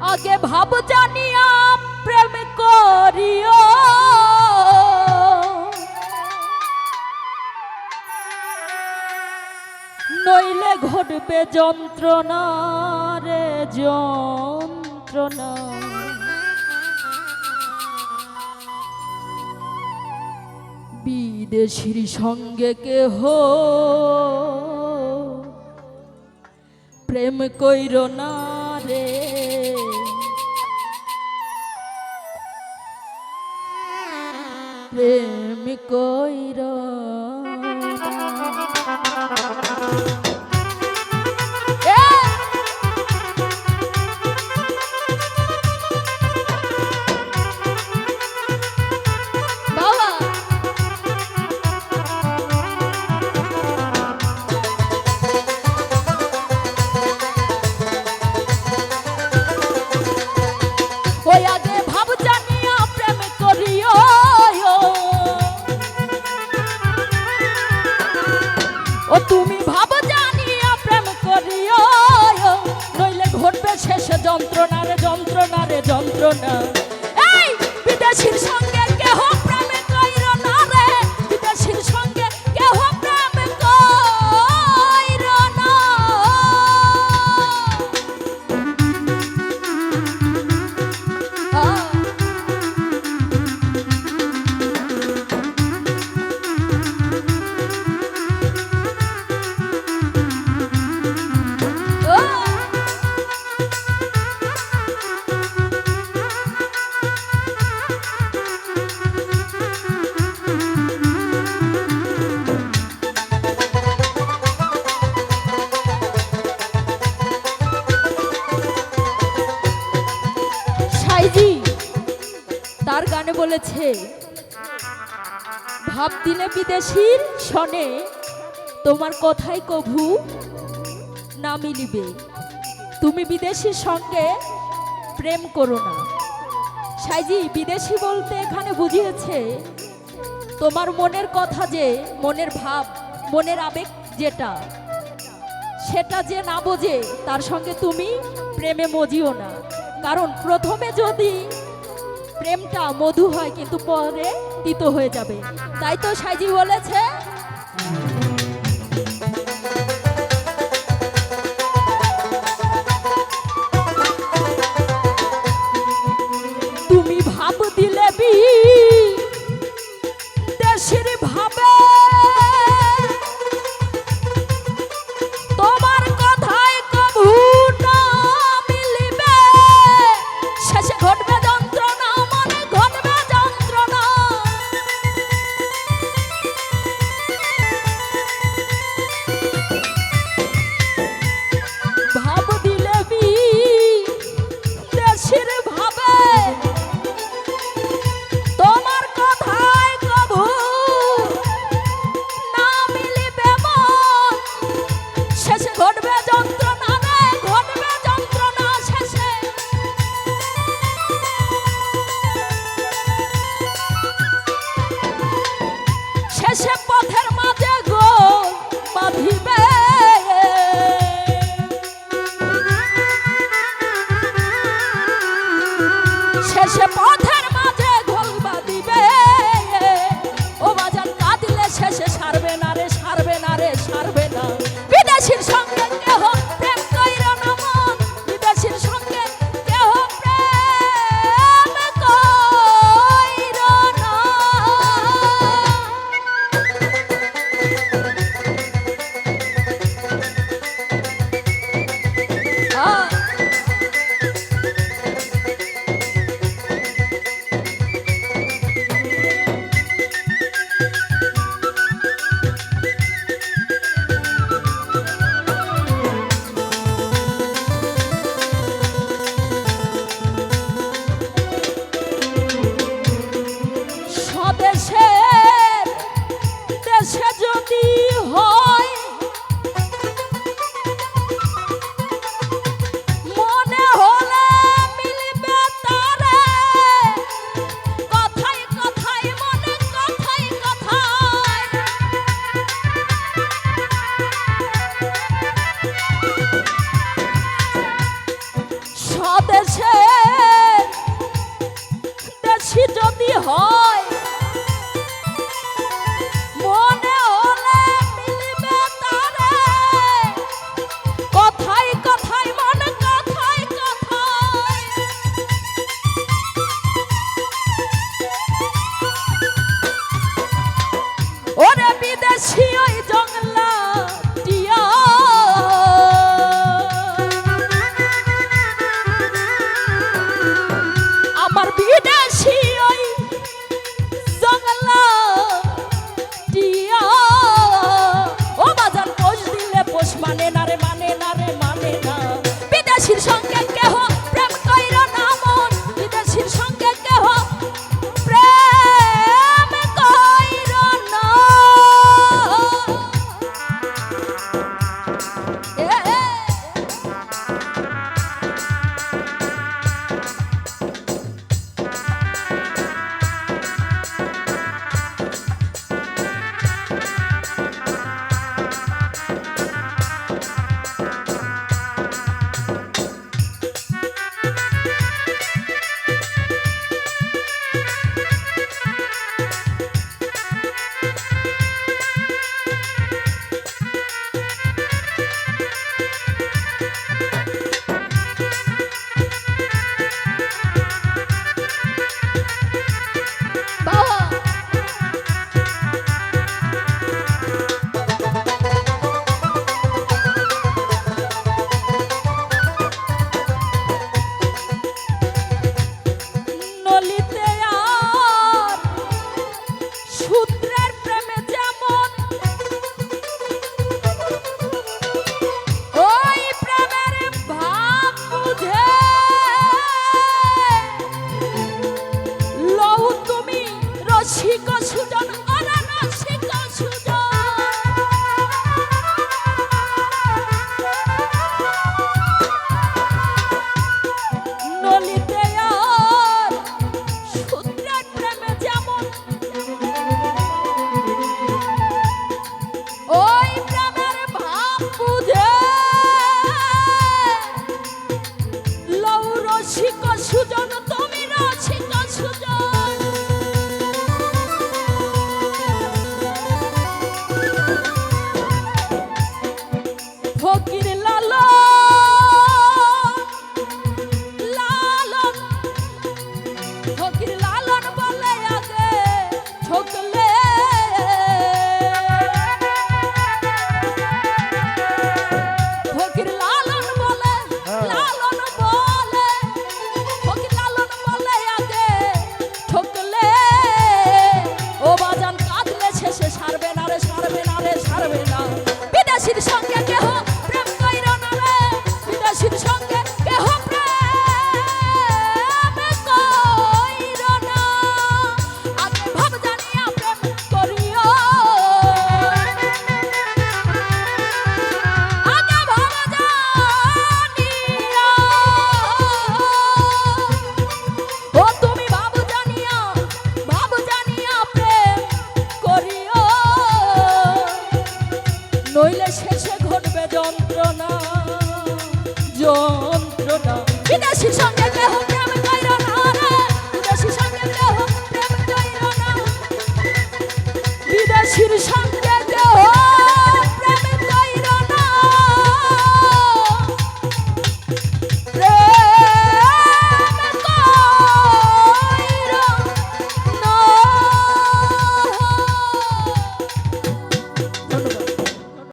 আগে ভাব জানিয়া প্রেম করিও। নইলে ঘটবে যন্ত্রণা রে, যন্ত্রণা। বিদেশির সঙ্গে কেহ প্রেম কইর না রে। প্রেম কইর। ও তুমি ভাব জানিয়া প্রেম করিও নইলে ঘটবে শেষে যন্ত্রণা রে যন্ত্রণা। সাইজি তার গানে বলেছে, ভাব দিলে বিদেশির শনে তোমার কথাই কভু না মিলিবে তুমি বিদেশির সঙ্গে প্রেম করো না। সাইজি, বিদেশি বলতে এখানে বুঝিয়েছে, তোমার মনের কথা যে, মনের ভাব, মনের আবেগ যেটা, সেটা যে না বোঝে, তার সঙ্গে তুমি প্রেমে মজিও না। কারণ প্রথমে যদি প্রেমটা মধু হয়, কিন্তু পরে তিত হয়ে যাবে। তাই তো সাইজি বলেছে শেষে পথের desejo. বিদেশির সঙ্গে